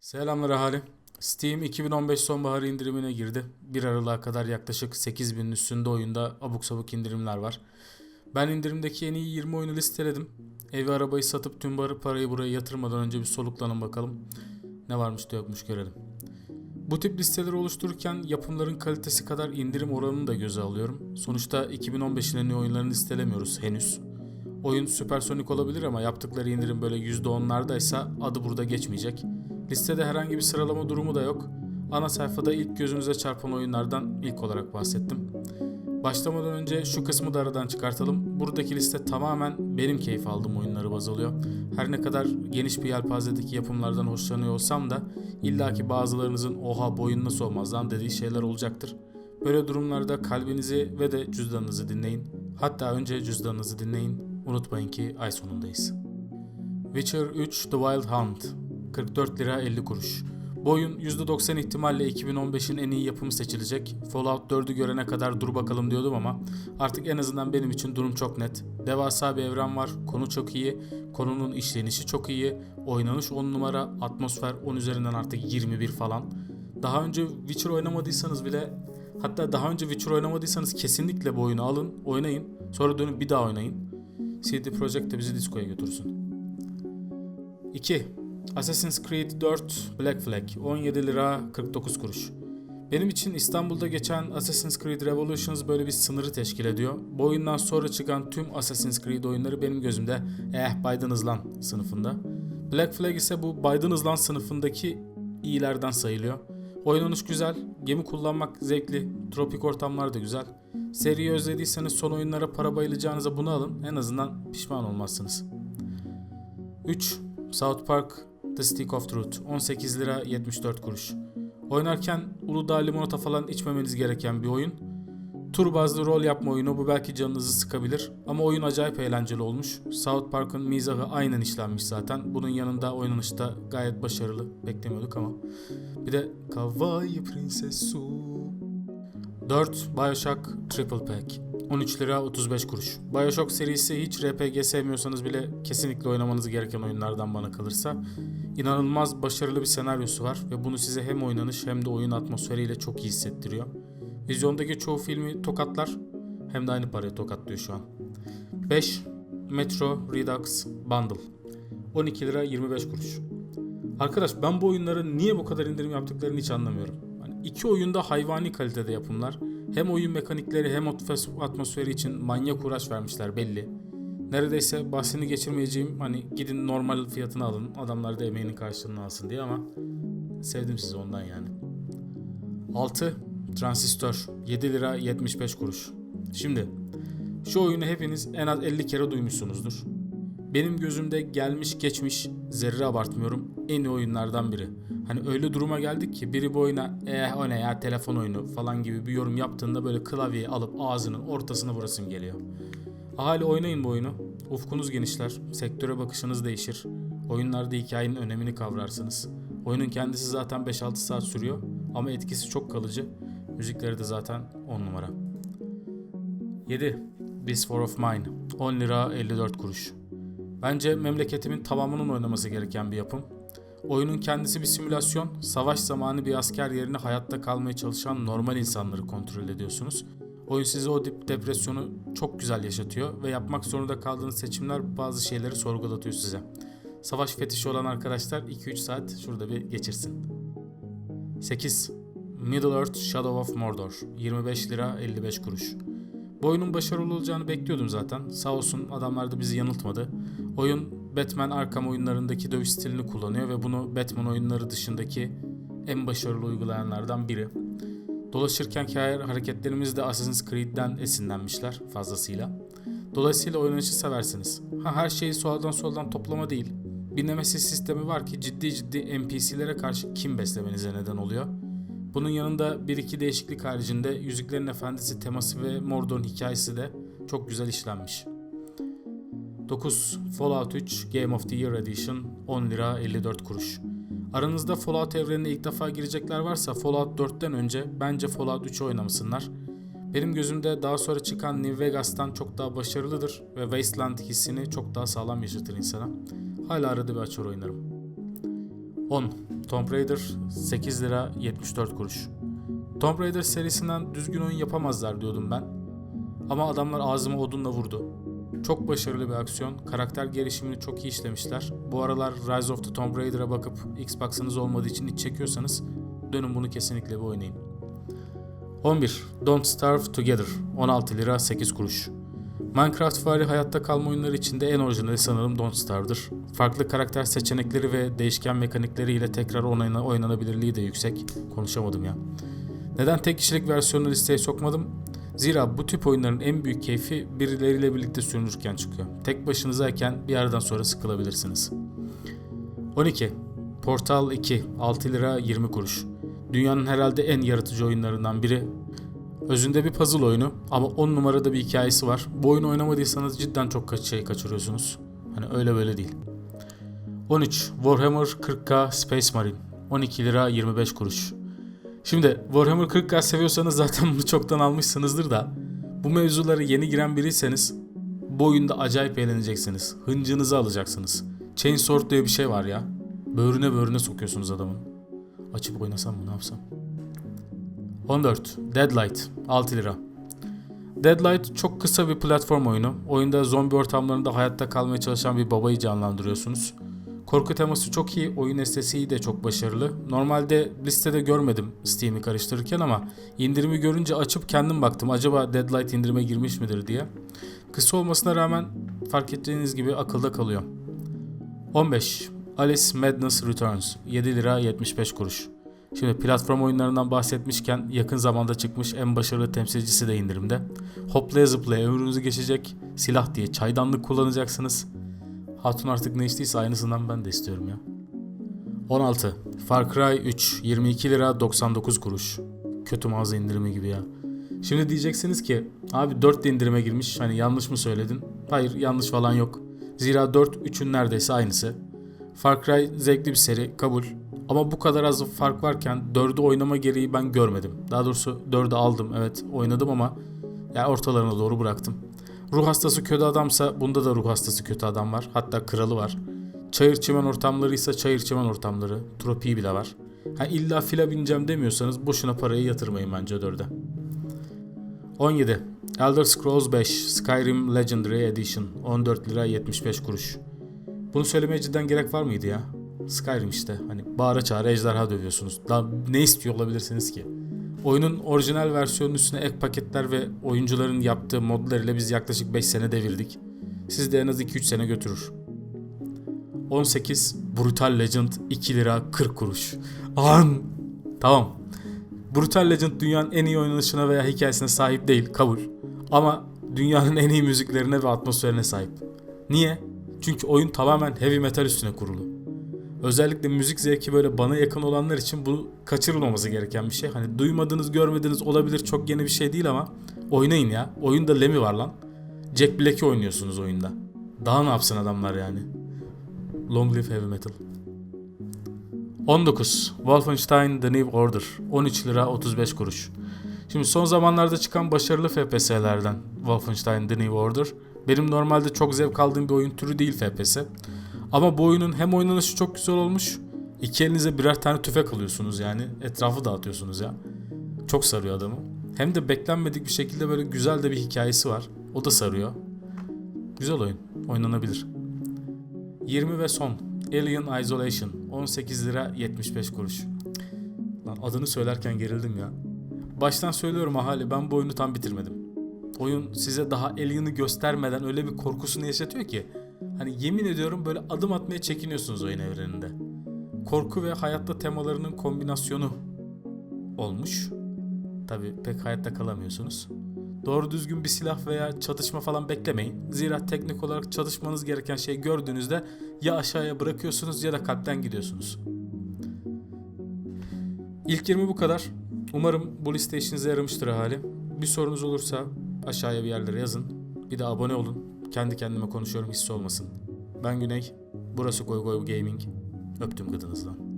Selamlar ahali. Steam 2015 sonbaharı indirimine girdi. 1 Aralık'a kadar yaklaşık 8000'in üstünde oyunda abuk sabuk indirimler var. Ben indirimdeki en iyi 20 oyunu listeledim. Evi arabayı satıp tüm barı parayı buraya yatırmadan önce bir soluklanın bakalım. Ne varmış da yokmuş görelim. Bu tip listeleri oluştururken yapımların kalitesi kadar indirim oranını da göze alıyorum. Sonuçta 2015'in en iyi oyunlarını listelemiyoruz henüz. Oyun süpersonik olabilir ama yaptıkları indirim böyle %10'lardaysa adı burada geçmeyecek. Listede herhangi bir sıralama durumu da yok. Ana sayfada ilk gözünüze çarpan oyunlardan ilk olarak bahsettim. Başlamadan önce şu kısmı da aradan çıkartalım. Buradaki liste tamamen benim keyif aldığım oyunları baz alıyor. Her ne kadar geniş bir yelpazedeki yapımlardan hoşlanıyor olsam da illaki bazılarınızın oha bu oyun nasıl olmaz lan dediği şeyler olacaktır. Böyle durumlarda kalbinizi ve de cüzdanınızı dinleyin. Hatta önce cüzdanınızı dinleyin. Unutmayın ki ay sonundayız. Witcher 3 The Wild Hunt 44 lira 50 kuruş. Bu oyun %90 ihtimalle 2015'in en iyi yapımı seçilecek. Fallout 4'ü görene kadar dur bakalım diyordum ama artık en azından benim için durum çok net. Devasa bir evren var, konu çok iyi, konunun işlenişi çok iyi, oynanış 10 numara, atmosfer 10 üzerinden artık 21 falan. Daha önce Witcher oynamadıysanız bile hatta daha önce Witcher oynamadıysanız kesinlikle bu oyunu alın, oynayın. Sonra dönüp bir daha oynayın. CD Projekt de bizi diskoya götürsün. 2. Assassin's Creed 4 Black Flag 17 lira 49 kuruş. Benim için İstanbul'da geçen Assassin's Creed Revolutions böyle bir sınırı teşkil ediyor. Bu oyundan sonra çıkan tüm Assassin's Creed oyunları benim gözümde eh baydınız lan sınıfında. Black Flag ise bu baydınız lan sınıfındaki iyilerden sayılıyor. Oynanış güzel, gemi kullanmak zevkli, tropik ortamlar da güzel. Seriyi özlediyseniz son oyunlara para bayılacağınıza bunu alın. En azından pişman olmazsınız. 3. South Park The Stick of Truth 18 lira 74 kuruş. Oynarken Uludağ limonata falan içmemeniz gereken bir oyun. Tur bazlı rol yapma oyunu bu belki canınızı sıkabilir ama oyun acayip eğlenceli olmuş. South Park'ın mizahı aynen işlenmiş zaten. Bunun yanında oynanışta gayet başarılı. Beklemiyorduk ama. Bir de Kawaii Prensesu. 4. Bioshock Triple Pack 13 lira 35 kuruş. Bioshock serisi hiç RPG sevmiyorsanız bile kesinlikle oynamanız gereken oyunlardan bana kalırsa. İnanılmaz başarılı bir senaryosu var ve bunu size hem oynanış hem de oyun atmosferiyle çok iyi hissettiriyor. Vizyondaki çoğu filmi tokatlar hem de aynı paraya tokatlıyor şu an. 5. Metro Redux Bundle 12 lira 25 kuruş. Arkadaş ben bu oyunların niye bu kadar indirim yaptıklarını hiç anlamıyorum. İki oyunda hayvani kalitede yapımlar. Hem oyun mekanikleri hem atmosferi için manyak uğraş vermişler belli. Neredeyse bahsini geçirmeyeceğim hani gidin normal fiyatını alın adamlar da emeğinin karşılığını alsın diye ama sevdim sizi ondan yani. 6. Transistör 7 lira 75 kuruş. Şimdi şu oyunu hepiniz en az 50 kere duymuşsunuzdur. Benim gözümde gelmiş geçmiş zerre abartmıyorum en iyi oyunlardan biri. Hani öyle duruma geldik ki biri bu oyuna eh o ne ya telefon oyunu falan gibi bir yorum yaptığında böyle klavyeyi alıp ağzının ortasına vurasım geliyor. Ahali oynayın bu oyunu. Ufkunuz genişler, sektöre bakışınız değişir. Oyunlarda hikayenin önemini kavrarsınız. Oyunun kendisi zaten 5-6 saat sürüyor ama etkisi çok kalıcı. Müzikleri de zaten 10 numara. 7. This War of Mine 10 lira 54 kuruş. Bence memleketimin tamamının oynaması gereken bir yapım. Oyunun kendisi bir simülasyon. Savaş zamanı bir asker yerine hayatta kalmaya çalışan normal insanları kontrol ediyorsunuz. Oyun size o dip depresyonu çok güzel yaşatıyor ve yapmak zorunda kaldığınız seçimler bazı şeyleri sorgulatıyor size. Savaş fetişi olan arkadaşlar 2-3 saat şurada bir geçirsin. 8. Middle Earth Shadow of Mordor 25 lira 55 kuruş. Bu oyunun başarılı olacağını bekliyordum zaten. Sağ olsun adamlar da bizi yanıltmadı. Oyun Batman Arkham oyunlarındaki dövüş stilini kullanıyor ve bunu Batman oyunları dışındaki en başarılı uygulayanlardan biri. Dolaşırken hareketlerimiz de Assassin's Creed'den esinlenmişler fazlasıyla. Dolayısıyla oynanışı seversiniz. Ha her şeyi soldan soldan toplama değil. Bir nemesis sistemi var ki ciddi ciddi NPC'lere karşı kim beslemenize neden oluyor. Bunun yanında bir iki değişiklik haricinde Yüzüklerin Efendisi teması ve Mordor'un hikayesi de çok güzel işlenmiş. 9. Fallout 3 Game of the Year Edition 10 lira 54 kuruş. Aranızda Fallout evrenine ilk defa girecekler varsa Fallout 4'ten önce bence Fallout 3'ü oynamasınlar. Benim gözümde daha sonra çıkan New Vegas'tan çok daha başarılıdır ve Wasteland hissini çok daha sağlam yaşatır insana. Hala arada bir açar oynarım. 10. Tomb Raider 8 lira 74 kuruş. Tomb Raider serisinden düzgün oyun yapamazlar diyordum ben. Ama adamlar ağzıma odunla vurdu. Çok başarılı bir aksiyon. Karakter gelişimini çok iyi işlemişler. Bu aralar Rise of the Tomb Raider'a bakıp Xbox'ınız olmadığı için hiç çekiyorsanız dönün bunu kesinlikle bir oynayın. 11. Don't Starve Together 16 lira 8 kuruş. Minecraft vari hayatta kalma oyunları içinde en orijinali sanırım Don't Starve'dır. Farklı karakter seçenekleri ve değişken mekanikleriyle ile tekrar oynana- oynanabilirliği de yüksek. Konuşamadım ya. Neden tek kişilik versiyonunu listeye sokmadım? Zira bu tip oyunların en büyük keyfi birileriyle birlikte sürünürken çıkıyor. Tek başınızayken bir aradan sonra sıkılabilirsiniz. 12. Portal 2 6 lira 20 kuruş. Dünyanın herhalde en yaratıcı oyunlarından biri. Özünde bir puzzle oyunu ama 10 numarada bir hikayesi var. Bu oyunu oynamadıysanız cidden çok şey kaçırıyorsunuz. Hani öyle böyle değil. 13. Warhammer 40k Space Marine 12 lira 25 kuruş. Şimdi Warhammer 40k seviyorsanız zaten bunu çoktan almışsınızdır da bu mevzulara yeni giren biriyseniz bu oyunda acayip eğleneceksiniz. Hıncınızı alacaksınız. Chainsword diye bir şey var ya. Böğrüne böğrüne sokuyorsunuz adamın. Açıp oynasam mı ne yapsam? 14. Deadlight 6 lira. Deadlight çok kısa bir platform oyunu. Oyunda zombi ortamlarında hayatta kalmaya çalışan bir babayı canlandırıyorsunuz. Korku teması çok iyi, oyun estetiği de çok başarılı. Normalde listede görmedim Steam'i karıştırırken ama indirimi görünce açıp kendim baktım. Acaba Deadlight indirime girmiş midir diye. Kısa olmasına rağmen fark ettiğiniz gibi akılda kalıyor. 15. Alice Madness Returns 7 lira 75 kuruş. Şimdi platform oyunlarından bahsetmişken yakın zamanda çıkmış en başarılı temsilcisi de indirimde. Hoplaya zıplaya ömrünüzü geçecek silah diye çaydanlık kullanacaksınız. Hatun artık ne istiyse aynısından ben de istiyorum ya. 16. Far Cry 3 22 lira 99 kuruş. Kötü mağaza indirimi gibi ya. Şimdi diyeceksiniz ki abi 4 de indirime girmiş hani yanlış mı söyledin? Hayır yanlış falan yok. Zira 4 3'ün neredeyse aynısı. Far Cry zevkli bir seri kabul. Ama bu kadar az fark varken 4'ü oynama gereği ben görmedim. Daha doğrusu 4'ü aldım evet oynadım ama yani ortalarına doğru bıraktım. Ruh hastası kötü adamsa bunda da ruh hastası kötü adam var. Hatta kralı var. Çayır çimen ortamları ise çayır çimen ortamları. Tropiği bile var. Ha illa fila bineceğim demiyorsanız boşuna parayı yatırmayın bence 4'e. 17. Elder Scrolls 5 Skyrim Legendary Edition 14 lira 75 kuruş. Bunu söylemeye cidden gerek var mıydı ya? Skyrim işte. Hani bağıra çağıra ejderha dövüyorsunuz. Daha ne istiyor olabilirsiniz ki? Oyunun orijinal versiyonunun üstüne ek paketler ve oyuncuların yaptığı modlar ile biz yaklaşık 5 sene devirdik. Siz de en az 2-3 sene götürür. 18 Brutal Legend 2 lira 40 kuruş. An! Tamam. Brutal Legend dünyanın en iyi oynanışına veya hikayesine sahip değil kabul. Ama dünyanın en iyi müziklerine ve atmosferine sahip. Niye? Çünkü oyun tamamen heavy metal üstüne kurulu. Özellikle müzik zevki böyle bana yakın olanlar için bu kaçırılmaması gereken bir şey. Hani duymadığınız, görmediğiniz olabilir çok yeni bir şey değil ama oynayın ya. Oyunda Lemmy var lan. Jack Black'i oynuyorsunuz oyunda. Daha ne yapsın adamlar yani? Long live heavy metal. 19. Wolfenstein The New Order 13 lira 35 kuruş. Şimdi son zamanlarda çıkan başarılı FPS'lerden Wolfenstein The New Order. Benim normalde çok zevk aldığım bir oyun türü değil FPS. Ama bu oyunun hem oynanışı çok güzel olmuş. İki elinize birer tane tüfek alıyorsunuz yani. Etrafı dağıtıyorsunuz ya. Çok sarıyor adamı. Hem de beklenmedik bir şekilde böyle güzel de bir hikayesi var. O da sarıyor. Güzel oyun. Oynanabilir. 20 ve son. Alien Isolation. 18 lira 75 kuruş. Lan adını söylerken gerildim ya. Baştan söylüyorum ahali ben bu oyunu tam bitirmedim. Oyun size daha Alien'ı göstermeden öyle bir korkusunu yaşatıyor ki. Hani yemin ediyorum böyle adım atmaya çekiniyorsunuz oyun evreninde. Korku ve hayatta temalarının kombinasyonu olmuş. Tabi pek hayatta kalamıyorsunuz. Doğru düzgün bir silah veya çatışma falan beklemeyin. Zira teknik olarak çalışmanız gereken şeyi gördüğünüzde ya aşağıya bırakıyorsunuz ya da kalpten gidiyorsunuz. İlk 20 bu kadar. Umarım bu liste işinize yaramıştır hali. Bir sorunuz olursa aşağıya bir yerlere yazın. Bir de abone olun. Kendi kendime konuşuyorum hissi olmasın. Ben Güney. Burası Goy Goy Gaming. Öptüm gıdınızdan.